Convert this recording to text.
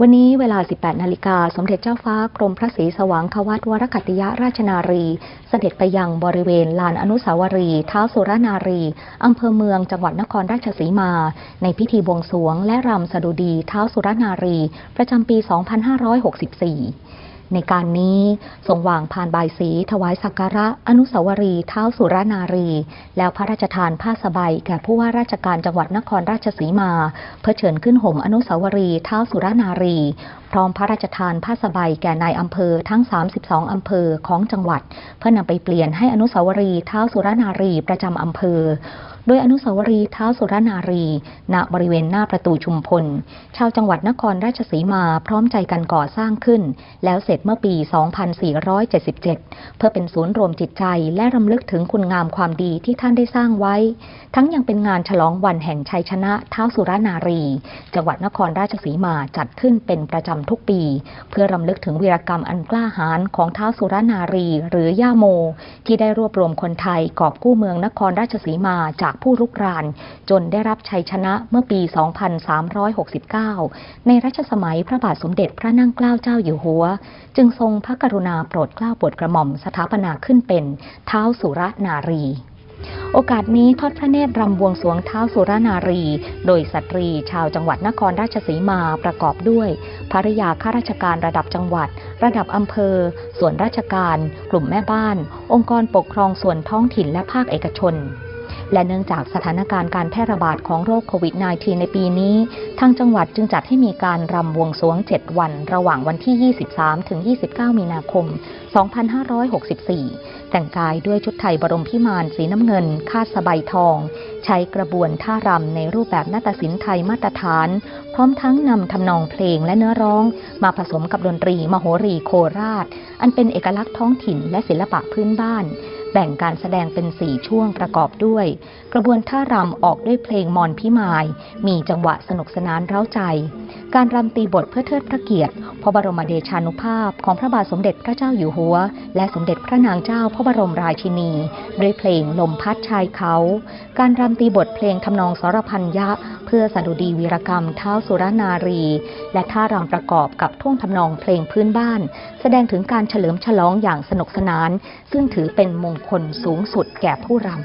วันนี้เวลา 18 นาฬิกา สมเด็จเจ้าฟ้ากรมพระศรีสว่างควัตวรคัตติยราชนารี เสด็จไปยังบริเวณลานอนุสาวรีย์ท้าสุรนารี อำเภอเมืองจังหวัดนครราชสีมา ในพิธีบวงสรวงและรำสดุดีท้าสุรนารี ประจำปี 2564 ในการนี้ทรงวางพานบายสีถวายสักการะอนุสาวรีย์เท้าสุรนารี แล้วพระราชทานผ้าสบายแก่ผู้ว่าราชการจังหวัดนครราชสีมา เพื่อเชิญขึ้นห่มอนุสาวรีย์เท้าสุรนารี พร้อมพระราชทานผ้าสบายแก่นายอำเภอทั้ง 32 อำเภอของจังหวัด เพื่อนำไปเปลี่ยนให้อนุสาวรีย์เท้าสุรนารีประจำอำเภอ โดยอนุสาวรีย์เท้าสุรนารี ณ บริเวณหน้าประตูชุมพล ชาวจังหวัดนครราชสีมาพร้อมใจกันก่อสร้างขึ้น แล้วเสร็จเมื่อปี 2477 เพื่อเป็นศูนย์รวมจิตใจและรำลึกถึงคุณงามความดีที่ท่านได้สร้างไว้ ทั้งยังเป็นงานฉลองวันแห่งชัยชนะเท้าสุรนารี จังหวัดนครราชสีมาจัดขึ้นเป็นประจำทุกปี เพื่อรำลึกถึงวีรกรรมอันกล้าหาญของเท้าสุรนารี หรือย่าโม ที่ได้รวบรวมคนไทยกอบกู้เมืองนครราชสีมาจากผู้รุกราน จนได้รับชัยชนะเมื่อปี 2369 ในรัชสมัยพระบาทสมเด็จพระนั่งเกล้าเจ้าอยู่หัว จึงทรงพระกรุณาโปรดเกล้าโปรดกระหม่อมสถาปนาขึ้นเป็นเท้าสุรนารีโอกาสนี้ทอดพระเนตรรำบวงสวงเท้าสุรนารี โดยสตรีชาวจังหวัดนครราชสีมาประกอบด้วย ภริยาข้าราชการระดับจังหวัด ระดับอำเภอ ส่วนราชการ กลุ่มแม่บ้าน องค์กรปกครองส่วนท้องถิ่นและภาคเอกชน และเนื่องจากสถานการณ์การแพร่ระบาดของโรคโควิด -19 ในปีนี้ ทางจังหวัดจึงจัดให้มีการรำบวงสรวง 7 วัน ระหว่างวันที่ 23 ถึง 29 มีนาคม 2564 แต่งกายด้วยชุดไทยบรมพิมานสีน้ำเงิน คาดสบายทอง ใช้กระบวนท่ารำในรูปแบบนาฏศิลป์ไทยมาตรฐาน พร้อมทั้งนำทำนองเพลงและเนื้อร้อง มาผสมกับดนตรีมโหรีโคราช อันเป็นเอกลักษณ์ท้องถิ่นและศิลปะพื้นบ้าน แบ่งการแสดงเป็นสี่ช่วงประกอบด้วย กระบวนท่ารำออกด้วยเพลงมอนพิมาย มีจังหวะสนุกสนานเร้าใจ การรำตีบทเพื่อเทิดพระเกียรติพระบรมเดชานุภาพของพระบาทสมเด็จพระเจ้าอยู่หัว และสมเด็จพระนางเจ้าพระบรมราชินี ด้วยเพลงลมพัดชายเขา การรำตีบทเพลงทำนองสรพันยะ พื่อสดุดีวีรกรรมเท้าสุรนารี และท่ารำประกอบกับท่วงทำนองเพลงพื้นบ้าน แสดงถึงการเฉลิมฉลองอย่างสนุกสนาน ซึ่งถือเป็นมงคลสูงสุดแก่ผู้รำ